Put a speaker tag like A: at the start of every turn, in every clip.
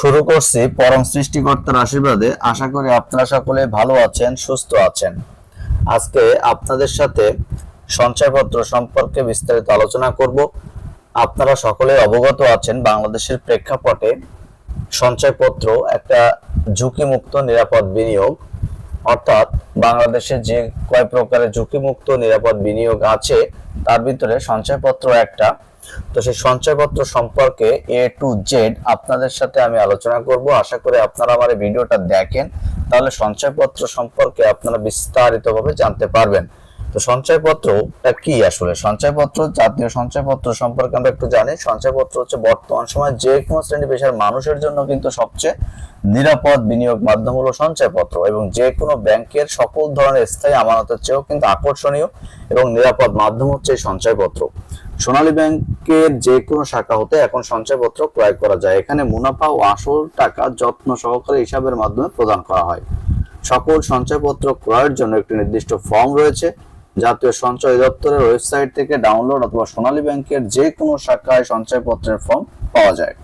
A: শুরু করছি পরম সৃষ্টিকর্তার আশীর্বাদে। আশা করি আপনারা সকলে ভালো আছেন, সুস্থ আছেন। আজকে আপনাদের সাথে সঞ্চয়পত্র সম্পর্কে বিস্তারিত আলোচনা করব। আপনারা সকলে অবগত আছেন, বাংলাদেশের প্রেক্ষাপটে সঞ্চয়পত্র একটা ঝুঁকিমুক্ত, নিরাপদ বিনিয়োগ। অর্থাৎ বাংলাদেশে যে কয় প্রকারের ঝুঁকিমুক্ত, নিরাপদ বিনিয়োগ আছে, তার ভিতরে সঞ্চয়পত্র একটা। তো সেই সঞ্চয়পত্র সম্পর্কে এ টু জেড আপনাদের সাথে আমি আলোচনা করব। আশা করি আপনারা আমার ভিডিওটা দেখেন। তাহলে সঞ্চয়পত্র সম্পর্কে আপনারা বিস্তারিতভাবে জানতে পারবেন। তো সঞ্চয়পত্রটা কি আসলে? সঞ্চয়পত্র, জাতীয় সঞ্চয়পত্র সম্পর্কে আমরা একটু জানি। সঞ্চয়পত্র হচ্ছে বর্তমান সময় যে কোনো শ্রেণি পেশার মানুষের জন্য কিন্তু সবচেয়ে নিরাপদ বিনিয়োগ মাধ্যম হলো সঞ্চয়পত্র এবং যে কোনো ব্যাংকের সকল ধরনের স্থায়ী আমানতের চেয়েও কিন্তু আকর্ষণীয় এবং নিরাপদ মাধ্যম হচ্ছে এই সঞ্চয়পত্র। সোনালী ব্যাংকের যে কোনো শাখা হতে এখন সঞ্চয়পত্র ক্রয় করা যায়। এখানে মুনাফা ও আসল টাকা যত্ন সহকারে হিসাবের মাধ্যমে প্রদান করা হয়। সকল সঞ্চয়পত্র ক্রয়ের জন্য একটি নির্দিষ্ট ফর্ম রয়েছে। জাতীয় সঞ্চয় দপ্তরের ওয়েবসাইট থেকে ডাউনলোড অথবা সোনালী ব্যাংকের যে কোনো শাখায় সঞ্চয়পত্রের ফর্ম পাওয়া যায়।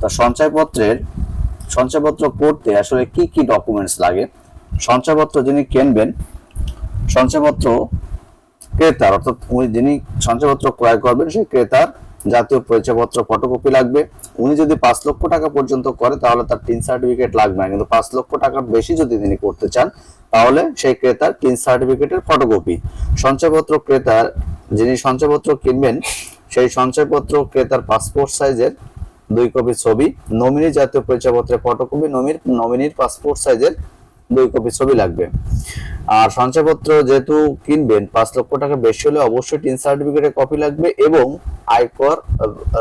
A: তা সঞ্চয়পত্রের, সঞ্চয়পত্র করতে আসলে কি কি ডকুমেন্টস লাগে? সঞ্চয়পত্র যিনি কিনবেন, সঞ্চয়পত্র ক্রেতার, অর্থাৎ উনি যিনি সঞ্চয়পত্র ক্রয় করবেন, সেই ক্রেতার জাতীয় পরিচয়পত্র ফটোকপি লাগবে। উনি যদি পাঁচ লক্ষ টাকা পর্যন্ত করে, তাহলে তার টিন সার্টিফিকেট লাগবে না। কিন্তু পাঁচ লক্ষ টাকার বেশি যদি তিনি করতে চান, তাহলে সেই ক্রেতার টিন সার্টিফিকেটের ফটোকপি সঞ্চয়পত্র ক্রেতার, যিনি সঞ্চয়পত্র কিনবেন, সেই সঞ্চয়পত্র ক্রেতার পাসপোর্ট সাইজের দুই কপি ছবি নমিনি জাতীয় পরিচয়পত্রের ফটোকপি নমির নমিনির পাসপোর্ট সাইজের দুই কপি ছবি লাগবে। আর সঞ্চয়পত্র যেহেতু কিনবেন, পাঁচ লক্ষ টাকা বেশি হলে অবশ্যই টিন সার্টিফিকেটের কপি লাগবে এবং আয়কর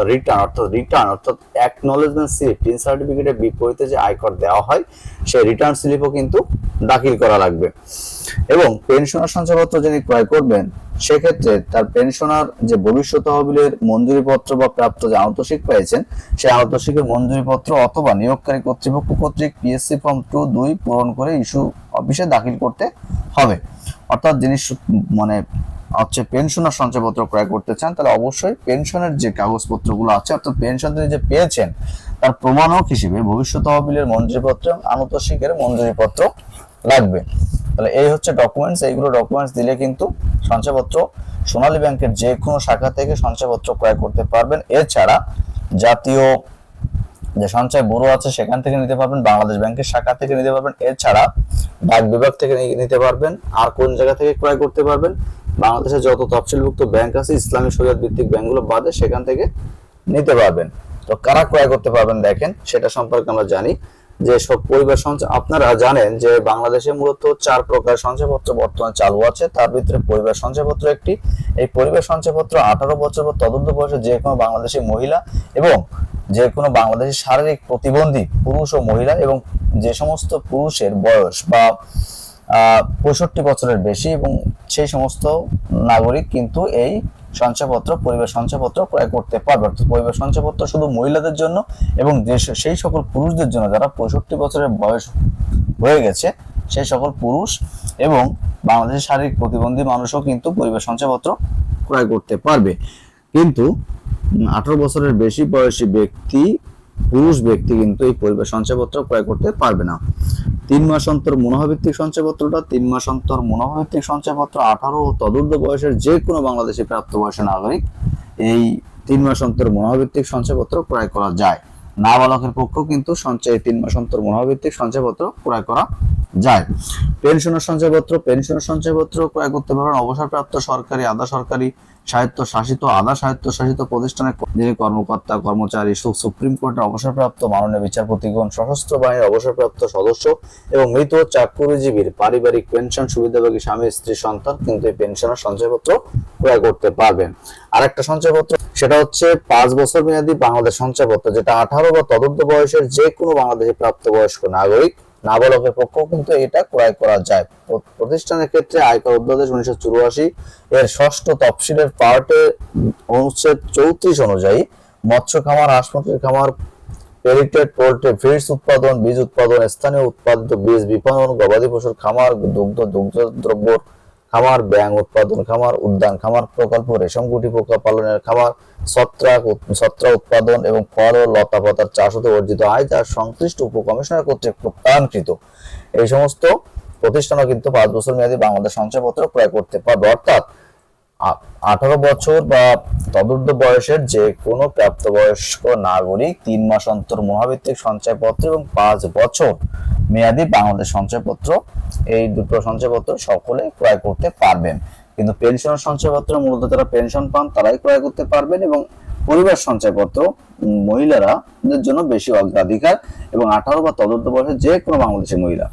A: রিটার্ন অর্থাৎ রিটার্ন অর্থাৎ অ্যাকনোলেজমেন্ট স্লিপ টিন সার্টিফিকেটের বিপরীতে যে আয়কর দেওয়া হয়, সেই রিটার্ন স্লিপও কিন্তু দাখিল করা লাগবে। এবং পেনশনের সঞ্চয়পত্র যিনি ক্রয় করবেন সেক্ষেত্রে তার পেনশনার যে ভবিষ্যৎ তহবিলের মঞ্জুরিপত্র বা প্রাপ্ত যে আওতশিক পেয়েছেন, সেই আওতশিকের মঞ্জুরিপত্র অথবা নিয়োগকারী কর্তৃপক্ষ কর্তৃক পিএসসি ফর্ম টু দুই পূরণ করে ইস্যু অফিসে দাখিল করতে হবে। অর্থাৎ যিনি মানে হচ্ছে পেনশনার সঞ্চয়পত্র ক্রয় করতে চান, তাহলে অবশ্যই পেনশনের যে কাগজপত্রগুলো আছে, অর্থাৎ পেনশন তিনি যে পেয়েছেন, তার প্রমাণক হিসেবে ভবিষ্যৎ তহবিলের মঞ্জুরিপত্র এবং আনতশিকের মঞ্জুরিপত্র লাগবে। তাহলে এই হচ্ছে ডকুমেন্টস এইগুলো ডকুমেন্টস দিলে কিন্তু সঞ্চয়পত্র সোনালী ব্যাংকের যে কোনো শাখা থেকে সঞ্চয়পত্র ক্রয় করতে পারবেন। এছাড়া জাতীয় যে সঞ্চয় ব্যুরো আছে, সেখান থেকে নিতে পারবেন, বাংলাদেশ ব্যাংকের শাখা থেকে নিতে পারবেন। এছাড়া ডাক বিভাগ থেকে নিতে পারবেন, আর কোন জায়গা থেকে ক্রয় করতে পারবেন বাংলাদেশে যত তফসিলভুক্ত ব্যাংক আছে, ইসলামী শরীয়ত ভিত্তিক ব্যাংকগুলো বাদে সেখান থেকে নিতে পারবেন। তো কারা ক্রয় করতে পারবেন, দেখেন, সেটা সম্পর্কে আমরা জানি। যে সব পরিবার সঞ্চয়, আপনারা জানেন যে বাংলাদেশে মূলত চার প্রকার সঞ্চয়পত্র বর্তমানে চালু আছে। তার ভিতরে পরিবার সঞ্চয়পত্র একটি। এই পরিবার সঞ্চয়পত্র আঠারো বছর বা তদন্ত বয়সে যে কোনো বাংলাদেশি মহিলা এবং যে কোনো বাংলাদেশি শারীরিক প্রতিবন্ধী পুরুষ ও মহিলা এবং যে সমস্ত পুরুষের বয়স বা পঁয়ষট্টি বছরের বেশি এবং সেই সমস্ত নাগরিক কিন্তু এই সঞ্চয়পত্র পরিবার সঞ্চয়পত্র ক্রয় করতে পারবে। অর্থাৎ পরিবার সঞ্চয়পত্র শুধু মহিলাদের জন্য এবং সেই সকল পুরুষদের জন্য যারা পঁয়ষট্টি বছরের বয়স হয়ে গেছে, সেই সকল পুরুষ এবং বাংলাদেশের শারীরিক প্রতিবন্ধী মানুষও কিন্তু পরিবার সঞ্চয়পত্র ক্রয় করতে পারবে। কিন্তু আঠারো বছরের বেশি বয়সী ব্যক্তি, পুরুষ ব্যক্তি কিন্তু এই পরিবার সঞ্চয়পত্র ক্রয় করতে পারবে না। তিন মাস অন্তর মুনাফাভিত্তিক সঞ্চয়পত্রটা, তিন মাস অন্তর মুনাফাভিত্তিক সঞ্চয়পত্র, আঠারো ও তদুর্ধ বয়সের যে কোনো বাংলাদেশি প্রাপ্তবয়স্ক নাগরিক, এই তিন মাস অন্তর মুনাফাভিত্তিক সঞ্চয়পত্র ক্রয় করা যায়। নাবালকের পক্ষ কিন্তু সঞ্চয় তিন মাস অন্তর মুনাফাভিত্তিক সঞ্চয়পত্র ক্রয় করা যায়। পেনশনের সঞ্চয়পত্র পেনশনের সঞ্চয়পত্র ক্রয় করতে পারবেন অবসরপ্রাপ্ত সরকারি, আধা সরকারি স্বায়ত্ত শাসিত আধা স্বায়ত্ত শাসিত প্রতিষ্ঠানের যিনি কর্মকর্তা, কর্মচারী সুপ্রিম কোর্টের অবসরপ্রাপ্ত মাননীয় বিচারপতিগণ, সশস্ত্র বাহিনীর অবসরপ্রাপ্ত সদস্য এবং মৃত চাকরিজীবীর পারিবারিক পেনশন সুবিধাভোগী স্বামী, স্ত্রী, সন্তান কিন্তু এই পেনশনের সঞ্চয়পত্র ক্রয় করতে পারবেন। আরেকটা সঞ্চয়পত্র, সেটা হচ্ছে পাঁচ বছর মেয়াদী বাংলাদেশ সঞ্চয়পত্র, যেটা আঠারো বা তদন্ত বয়সের যে কোনো বাংলাদেশি প্রাপ্তবয়স্ক নাগরিক নাবালকের পক্ষেও কিন্তু এটা ক্রয় করা যায়। প্রতিষ্ঠানের ক্ষেত্রে আয়কর অধ্যাদেশ উনিশশো চুরাশি এর ষষ্ঠ তফসিলের পার্টে অনুচ্ছেদ চৌত্রিশ অনুযায়ী মৎস্য খামার হাঁস খামার, পেরিটেড পোল্ট্রি ফিডস উৎপাদন, বীজ উৎপাদন, স্থানীয় উৎপাদিত বীজ বিপণন, গবাদি পশুর খামার, দুগ্ধ দুগ্ধ দ্রব্য খামার ব্যাং উৎপাদন খামার, উদ্যান খামার প্রকল্প, রেশম গুটি পোকা পালনের খামার ছত্রাক উৎপাদন এবং ফল ও লতা পাতার চাষ হতে অর্জিত আয় যা সংশ্লিষ্ট উপকমিশনার কর্তৃক প্রত্যয়নকৃত এই সমস্ত প্রতিষ্ঠানও কিন্তু পাঁচ বছর মেয়াদী বাংলাদেশ সঞ্চয়পত্র ক্রয় করতে পারবে। অর্থাৎ আঠারো বছর বা তদূর্ধ্ব বয়সের যে কোনো প্রাপ্তবয়স্ক নাগরিক তিন মাস অন্তর মহাভিত্তিক সঞ্চয়পত্র এবং পাঁচ বছর মেয়াদি বাংলাদেশ সঞ্চয়পত্র এই দুটো সঞ্চয়পত্র সকলে ক্রয় করতে পারবেন। কিন্তু পেনশনের সঞ্চয়পত্র মূলত যারা পেনশন পান তারাই ক্রয় করতে পারবেন এবং পরিবার সঞ্চয়পত্র উম, মহিলারাদের জন্য বেশি অগ্রাধিকার এবং আঠারো বা তদূর্ধ্ব বয়সের যে কোনো বাংলাদেশি মহিলা।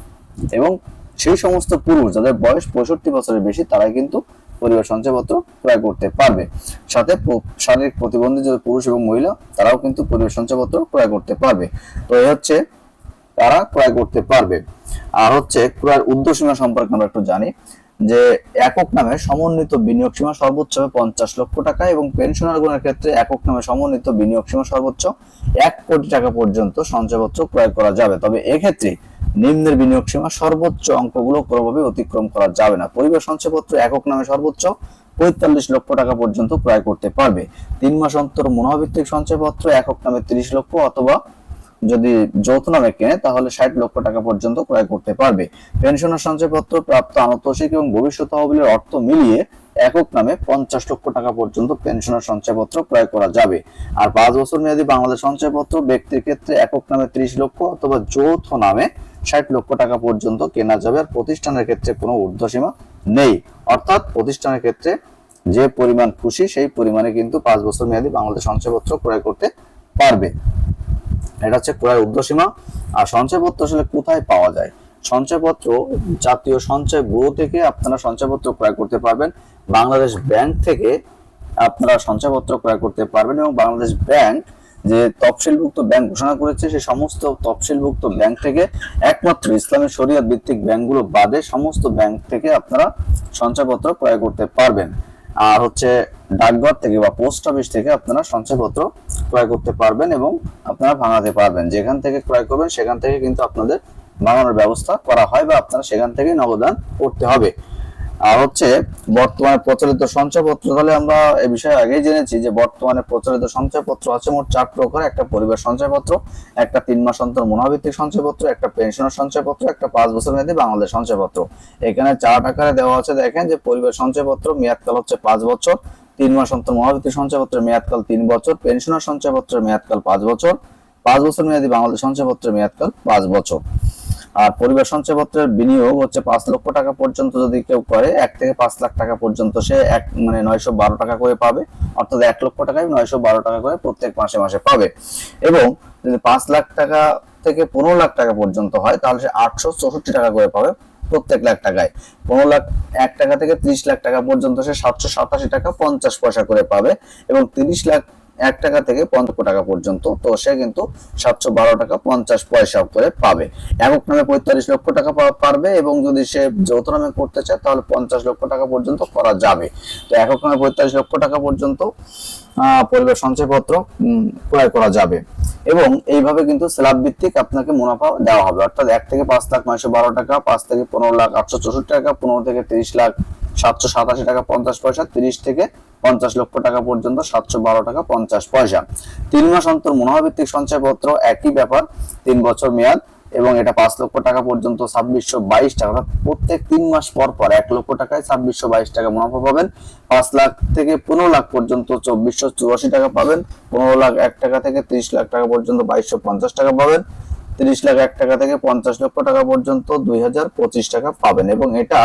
A: এবং সেই সমস্ত পুরুষ যাদের বয়স পঁয়ষট্টি বছরের বেশি তারাই কিন্তু পরিবার সঞ্চয়পত্র ক্রয় করতে পারবে। সাথে শারীরিক প্রতিবন্ধী যে পুরুষ এবং মহিলা তারাও কিন্তু পরিবার সঞ্চয়পত্র ক্রয় করতে পারবে। তো এই হচ্ছে তারা ক্রয় করতে পারবে। আর হচ্ছে ক্রয়ের উর্ধ্বসীমা সম্পর্কে আমরা একটু জানি। যে একক নামে সমন্বিত বিনিয়োগ সীমা সর্বোচ্চ হবে পঞ্চাশ লক্ষ টাকা এবং পেনশনারগণের ক্ষেত্রে একক নামে সমন্বিত বিনিয়োগ সীমা সর্বোচ্চ এক কোটি টাকা পর্যন্ত সঞ্চয়পত্র ক্রয় করা যাবে। তবে এক্ষেত্রে নিম্নের বিনিয়োগ সীমা সর্বোচ্চ অঙ্কগুলো কোনোভাবে অতিক্রম করা যাবে না। পরিবার সঞ্চয়পত্র একক নামে সর্বোচ্চ পঁয়তাল্লিশ লক্ষ টাকা পর্যন্ত ক্রয় করতে পারবে। তিন মাস অন্তর মনোভিত্তিক সঞ্চয়পত্র একক নামে তিরিশ লক্ষ অথবা যদি যৌথ নামে কেনে, তাহলে ষাট লক্ষ টাকা পর্যন্ত ক্রয় করতে পারবে। পেনশনের সঞ্চয়পত্র প্রাপ্ত আনতোষিক এবং ভবিষ্যৎ তহবিলের অর্থ মিলিয়ে একক নামে পঞ্চাশ লক্ষ টাকা পর্যন্ত পেনশনের সঞ্চয়পত্র ক্রয় করা যাবে। আর পাঁচ বছর মেয়াদী বাংলাদেশ সঞ্চয়পত্র ব্যক্তির ক্ষেত্রে একক নামে ত্রিশ লক্ষ অথবা যৌথ নামে ষাট লক্ষ টাকা পর্যন্ত কেনা যাবে আর প্রতিষ্ঠানের ক্ষেত্রে কোনো ঊর্ধ্বসীমা নেই। অর্থাৎ প্রতিষ্ঠানের ক্ষেত্রে যে পরিমাণ খুশি, সেই পরিমাণে কিন্তু পাঁচ বছর মেয়াদী বাংলাদেশ সঞ্চয়পত্র ক্রয় করতে পারবে। এটা হচ্ছে ক্রয় উর্ধ্বসীমা আর সঞ্চয়পত্র আসলে কোথায় পাওয়া যায়? সঞ্চয়পত্র, জাতীয় সঞ্চয় ব্যুরো থেকে আপনারা সঞ্চয়পত্র ক্রয় করতে পারবেন। বাংলাদেশ ব্যাংক থেকে আপনারা সঞ্চয়পত্র ক্রয় করতে পারবেন এবং বাংলাদেশ ব্যাংক যে তফসিলভুক্ত ব্যাংক ঘোষণা করেছে সেই সমস্ত তফসিলভুক্ত ব্যাংক থেকে একমাত্র ইসলামী শরিয়ত ভিত্তিক ব্যাংকগুলো বাদে সমস্ত ব্যাংক থেকে আপনারা সঞ্চয়পত্র ক্রয় করতে পারবেন। আর হচ্ছে ডাকঘর থেকে বা পোস্ট অফিস থেকে আপনারা সঞ্চয়পত্র ক্রয় করতে পারবেন এবং আপনারা ভাঙাতে পারবেন। যেখান থেকে ক্রয় করবেন, সেখান থেকে কিন্তু আপনাদের ভাঙানোর ব্যবস্থা করা হয় বা আপনারা সেখান থেকে নবদান করতে হবে। আর হচ্ছে, বর্তমানে প্রচলিত সঞ্চয়পত্র, তাহলে আমরা এ বিষয়ে আগেই জেনেছি যে বর্তমানে প্রচলিত সঞ্চয়পত্র আছে মোট চার প্রকার। একটা পরিবার সঞ্চয়পত্র, একটা তিন মাস অন্তর মনোভিত্তিক সঞ্চয়পত্র, একটা পেনশনের সঞ্চয়পত্র, একটা পাঁচ বছর মেয়াদী বাংলাদেশ সঞ্চয়পত্র। এখানে চার আকারে দেওয়া আছে, দেখেন যে পরিবার সঞ্চয়পত্র মেয়াদকাল হচ্ছে পাঁচ বছর তিন মাস অন্তর মহাভিত্তিক সঞ্চয়পত্রের মেয়াদকাল তিন বছর, পেনশনের সঞ্চয়পত্রের মেয়াদকাল পাঁচ বছর পাঁচ বছর মেয়াদী বাংলাদেশ সঞ্চয়পত্রের মেয়াদকাল পাঁচ বছর। আর পরিবার সঞ্চয়পত্রের বিনিয়োগ হচ্ছে পাঁচ লক্ষ টাকা পর্যন্ত যদি কেউ করে, এক থেকে পাঁচ লাখ টাকা পর্যন্ত সে এক মানে নয়শো বারো টাকা করে পাবে। অর্থাৎ এক লক্ষ টাকায় নয়শো বারো টাকা করে প্রত্যেক মাসে মাসে পাবে। এবং যদি পাঁচ লাখ টাকা থেকে পনেরো লাখ টাকা পর্যন্ত হয়, তাহলে সে আটশো চৌষট্টি টাকা করে পাবে। প্রত্যেক লাখ টাকায়। পনেরো লাখ, এক টাকা থেকে ত্রিশ লাখ টাকা পর্যন্ত সে সাতশো সাতাশি টাকা পঞ্চাশ পয়সা করে পাবে এবং তিরিশ লাখ এক টাকা থেকে পঞ্চাশ টাকা পর্যন্ত, তো সে কিন্তু সাতশো বারো টাকা পঞ্চাশ পয়সা করে পাবে। একক নামে পঁয়তাল্লিশ লক্ষ টাকা পারবে এবং যদি সে যৌথ নামে করতে চায়, তাহলে পঞ্চাশ লক্ষ টাকা পর্যন্ত করা যাবে। তো একক নামে পঁয়তাল্লিশ লক্ষ টাকা পর্যন্ত পরিবার সঞ্চয়পত্র ক্রয় করা যাবে। এবং এইভাবে কিন্তু স্ল্যাব ভিত্তিক আপনাকে মুনাফা দেওয়া হবে। অর্থাৎ এক থেকে পাঁচ লাখ নয়শো বারো টাকা, পাঁচ থেকে পনেরো লাখ আটশো চৌষট্টি টাকা, পনেরো থেকে তিরিশ লাখ সাতশো সাতাশি টাকা পঞ্চাশ পয়সা, তিরিশ থেকে পঞ্চাশ লক্ষ টাকা পর্যন্ত, সাতশো বারো টাকা পঞ্চাশ পয়সা। তিন মাস অন্তর মুনাফাভিত্তিক সঞ্চয়পত্র, একই ব্যাপার, তিন বছর মেয়াদ এবং এটা পাঁচ লক্ষ টাকা পর্যন্ত, ছাব্বিশশো বাইশ টাকা। অর্থাৎ প্রত্যেক তিন মাস পর পর এক লক্ষ টাকায় ছাব্বিশশো বাইশ টাকা মুনাফা পাবেন। পাঁচ লাখ থেকে পনেরো লাখ পর্যন্ত চব্বিশশো চুরাশি টাকা পাবেন। পনেরো লাখ এক টাকা থেকে ত্রিশ লাখ টাকা পর্যন্ত বাইশশো পঞ্চাশ টাকা পাবেন। তিরিশ লাখ এক টাকা থেকে পঞ্চাশ লক্ষ টাকা পর্যন্ত দুই হাজার পঁচিশ টাকা পাবেন। এবং এটা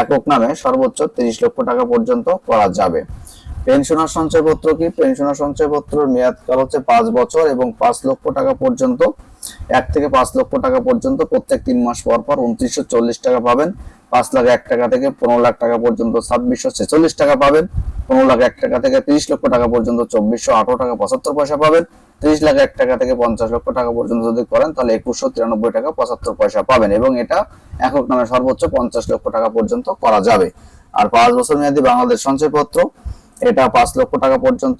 A: একক নামে সর্বোচ্চ তিরিশ লক্ষ টাকা পর্যন্ত করা যাবে। পেনশনার সঞ্চয়পত্র কি? পেনশনার সঞ্চয়পত্রের মেয়াদকাল হচ্ছে পাঁচ বছর এবং পাঁচ লক্ষ টাকা পর্যন্ত, এক থেকে পাঁচ লক্ষ টাকা পর্যন্ত প্রত্যেক তিন মাস পর পর উনত্রিশশো চল্লিশ টাকা পাবেন। পাঁচ লাখ এক টাকা থেকে পনেরো লাখ টাকা পর্যন্ত ছাব্বিশশো ছেচল্লিশ টাকা পাবেন। পনেরো লাখ এক টাকা থেকে তিরিশ লক্ষ টাকা পর্যন্ত চব্বিশশো আঠারো টাকা পঁচাত্তর পয়সা পাবেন। তিরিশ লাখ এক টাকা থেকে পঞ্চাশ লক্ষ টাকা পর্যন্ত যদি করেন, তাহলে একুশশো তিরানব্বই টাকা পঁচাত্তর পয়সা পাবেন এবং এটা একক নামে সর্বোচ্চ পঞ্চাশ লক্ষ টাকা পর্যন্ত করা যাবে। আর পাঁচ বছর মেয়াদী বাংলাদেশ সঞ্চয়পত্র, এটা পাঁচ লক্ষ টাকা পর্যন্ত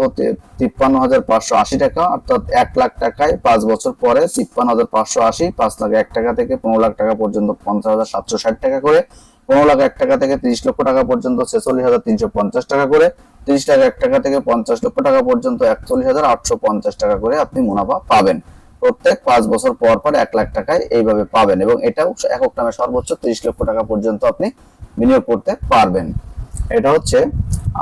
A: তিপ্পান্ন হাজার পাঁচশো আশি টাকা, অর্থাৎ এক লাখ টাকায় পাঁচ বছর পরে তিপ্পান্ন হাজার পাঁচশো আশি, পাঁচ লাখ এক টাকা থেকে পনেরো লাখ টাকা পর্যন্ত পঞ্চাশ হাজার সাতশো ষাট টাকা করে পনেরো লাখ এক টাকা থেকে তিরিশ লক্ষ টাকা পর্যন্ত, ছেচল্লিশ হাজার তিনশো পঞ্চাশ টাকা করে। তিরিশ লাখ এক টাকা থেকে পঞ্চাশ লক্ষ টাকা পর্যন্ত, একচল্লিশ হাজার আটশো পঞ্চাশ টাকা করে আপনি মুনাফা পাবেন। প্রত্যেক পাঁচ বছর পর পর এক লাখ টাকায় এইভাবে পাবেন এবং এটাও একক নামে সর্বোচ্চ তিরিশ লক্ষ টাকা পর্যন্ত আপনি বিনিয়োগ করতে পারবেন। এটা হচ্ছে,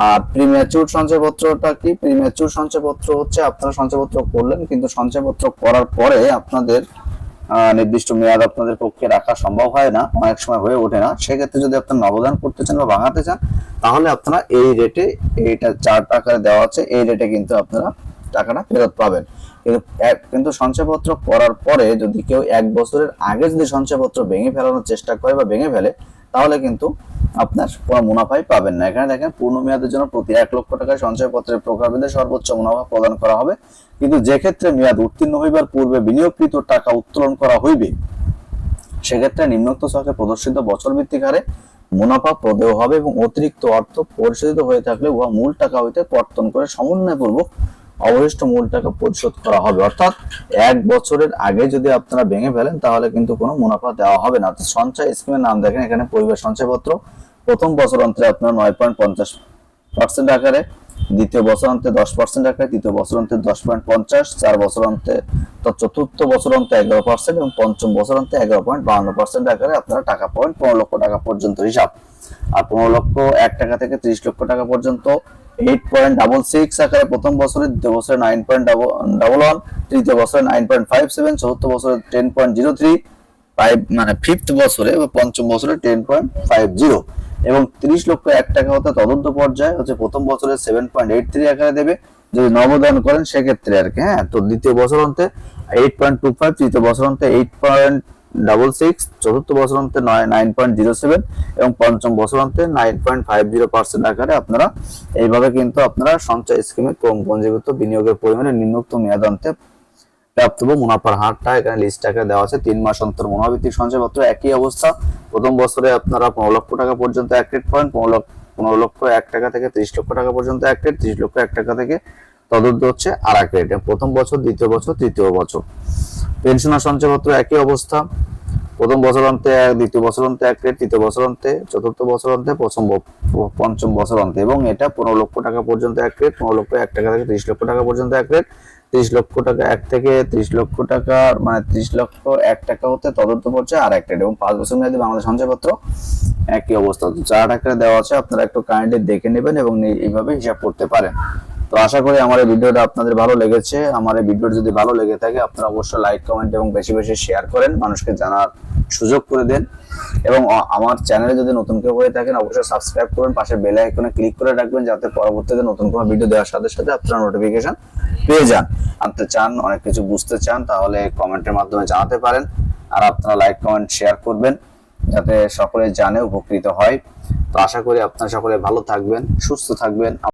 A: আর প্রিম্যাচুর সঞ্চয়পত্রটা কি? প্রিম্যাচুর সঞ্চয়পত্র হচ্ছে আপনারা সঞ্চয়পত্র করলেন, কিন্তু সঞ্চয়পত্র করার পরে আপনাদের নির্দিষ্ট মেয়াদ আপনাদের পক্ষে রাখা সম্ভব হয় না, অনেক সময় হয়ে ওঠে না। সেক্ষেত্রে যদি আপনার নবদান করতে চান বা ভাঙাতে চান, তাহলে আপনারা এই রেটে এইটা চার টাকা দেওয়া আছে, এই রেটে কিন্তু আপনারা টাকাটা ফেরত পাবেন। কিন্তু কিন্তু সঞ্চয়পত্র করার পরে যদি কেউ এক বছরের আগে যদি সঞ্চয়পত্র ভেঙে ফেলানোর চেষ্টা করে বা ভেঙে ফেলে, তাহলে কিন্তু আপনার কোনো মুনাফাই পাবেন না। এখানে দেখেন, পূর্ণ মেয়াদের জন্য প্রতি এক লক্ষ টাকায় সঞ্চয়পত্রের প্রকারভেদে সর্বোচ্চ মুনাফা প্রদান করা হবে। কিন্তু যে ক্ষেত্রে মেয়াদ উত্তীর্ণ হইবার পূর্বে বিনিয়োগকৃত টাকা উত্তোলন করা হইবে, সেক্ষেত্রে নিম্নোক্ত ছকে প্রদর্শিত বছর ভিত্তিক হারে মুনাফা প্রদেয় হবে এবং অতিরিক্ত অর্থ পরিশোধিত হয়ে থাকলে উহা মূল টাকা হইতে কর্তন করে সমন্বয়পূর্বক অবশিষ্ট মূল টাকা পরিশোধ করা হবে। অর্থাৎ এক বছরের আগে যদি আপনারা ভেঙে ফেলেন, তাহলে কিন্তু কোনো মুনাফা দেওয়া হবে না। সঞ্চয় স্কিমের নাম দেখেন, এখানে পরিবার সঞ্চয়পত্র। প্রথম বছর অন্তরে আপনার নয় পয়েন্ট পঞ্চাশ পার্সেন্ট আকারে, দ্বিতীয় বছর অন্তে দশ পার্সেন্ট আকারে, তৃতীয় বছর অন্তে দশ পয়েন্ট পঞ্চাশ, চার বছর অন্তে চতুর্থ বছর অন্তে এগারো পার্সেন্ট এবং পঞ্চম বছর অন্তে এগারো পয়েন্ট বাহান্ন পার্সেন্ট আকারে আপনারা টাকা পাবেন, পনেরো লক্ষ টাকা পর্যন্ত হিসাব। আর পনেরো লক্ষ এক টাকা থেকে ত্রিশ লক্ষ টাকা পর্যন্ত এইট পয়েন্ট ডাবল সিক্স আকারে প্রথম বছরে, দ্বিতীয় বছরে নাইন পয়েন্ট ডাবল ওয়ান তৃতীয় বছরে নাইন পয়েন্ট ফাইভ সেভেন চতুর্থ বছরে ten point zero three five মানে ফিফথ বছরে পঞ্চম বছরে টেন পয়েন্ট ফাইভ জিরো এবং তিরিশ লক্ষ এক টাকা হতে তদন্ত পর্যায়ে হচ্ছে প্রথম বছরে সেভেন পয়েন্ট এইট থ্রি আকারে দেবে। যদি নবদান করেন, সেক্ষেত্রে আর কি হ্যাঁ তো দ্বিতীয় বছর অন্তে এইট পয়েন্ট টু ফাইভ তৃতীয় বছর অন্তে এইট পয়েন্ট ডাবল সিক্স চতুর্থ বছর অন্তে নয় নাইন পয়েন্ট জিরো সেভেন এবং পঞ্চম বছর অন্তে nine point five zero percent আকারে আপনারা এইভাবে কিন্তু আপনারা সঞ্চয় স্কিমে কম পঞ্জীভূত বিনিয়োগের পরিমাণে নিম্নোক্ত মেয়াদ অন্তে প্রাপ্তব্য মুনাফার হারটা এখানে লিস্ট আকারে দেওয়া আছে। তিন মাস অন্তর মুনাভিত্তিক সঞ্চয়পত্র একই অবস্থা। প্রথম বছরে আপনারা পনেরো লক্ষ টাকা পর্যন্ত এক রেট পাবেন পনেরো লক্ষ পনেরো লক্ষ এক টাকা থেকে ত্রিশ লক্ষ টাকা পর্যন্ত এক রেট ত্রিশ লক্ষ এক টাকা থেকে তদন্ত হচ্ছে আর এক রেট প্রথম বছর, দ্বিতীয় বছর, তৃতীয় বছর। পেনশন আর সঞ্চয়পত্র একই অবস্থা। প্রথম বছর অন্তে এক দ্বিতীয় বছর অন্তে এক রেট, তৃতীয় বছর অন্তে, চতুর্থ বছর অন্তে, প্রথম পঞ্চম বছর অন্তে। এবং এটা পনেরো লক্ষ টাকা পর্যন্ত এক রেট, পনেরো লক্ষ এক টাকা থেকে ত্রিশ লক্ষ টাকা পর্যন্ত এক রেট। ত্রিশ লক্ষ টাকা এক থেকে ত্রিশ লক্ষ টাকা মানে ত্রিশ লক্ষ এক টাকা হতে তদন্ত পড়ছে আর এক রেট। এবং পাঁচ বছর মেয়াদী বাংলাদেশ সঞ্চয়পত্র একই অবস্থা। চার টাকা দেওয়া আছে, আপনারা একটু কাইন্ডলি দেখে নেবেন এবং এইভাবে হিসাব করতে পারেন। তো আশা করি আমার এই ভিডিওটা আপনাদের ভালো লেগেছে। আমার এই ভিডিওটা যদি ভালো লেগে থাকে, আপনারা অবশ্যই লাইক কমেন্ট এবং বেশি বেশি শেয়ার করেন। মানুষকে জানার সুযোগ করে দেন। এবং আমার চ্যানেলে যদি নতুন কেউ হয়ে থাকেন, অবশ্যই সাবস্ক্রাইব করুন। পাশে বেল আইকনে ক্লিক করে রাখবেন, যাতে পরবর্তীতে নতুন কোনো ভিডিও দেওয়ার সাথে সাথে আপনারা নোটিফিকেশন পেয়ে যান। আনতে চান, অনেক কিছু বুঝতে চান, তাহলে কমেন্টের মাধ্যমে জানাতে পারেন। আর আপনারা লাইক কমেন্ট শেয়ার করবেন, যাতে সকলে জানে, উপকৃত হয়। তো আশা করি আপনারা সকলে ভালো থাকবেন, সুস্থ থাকবেন।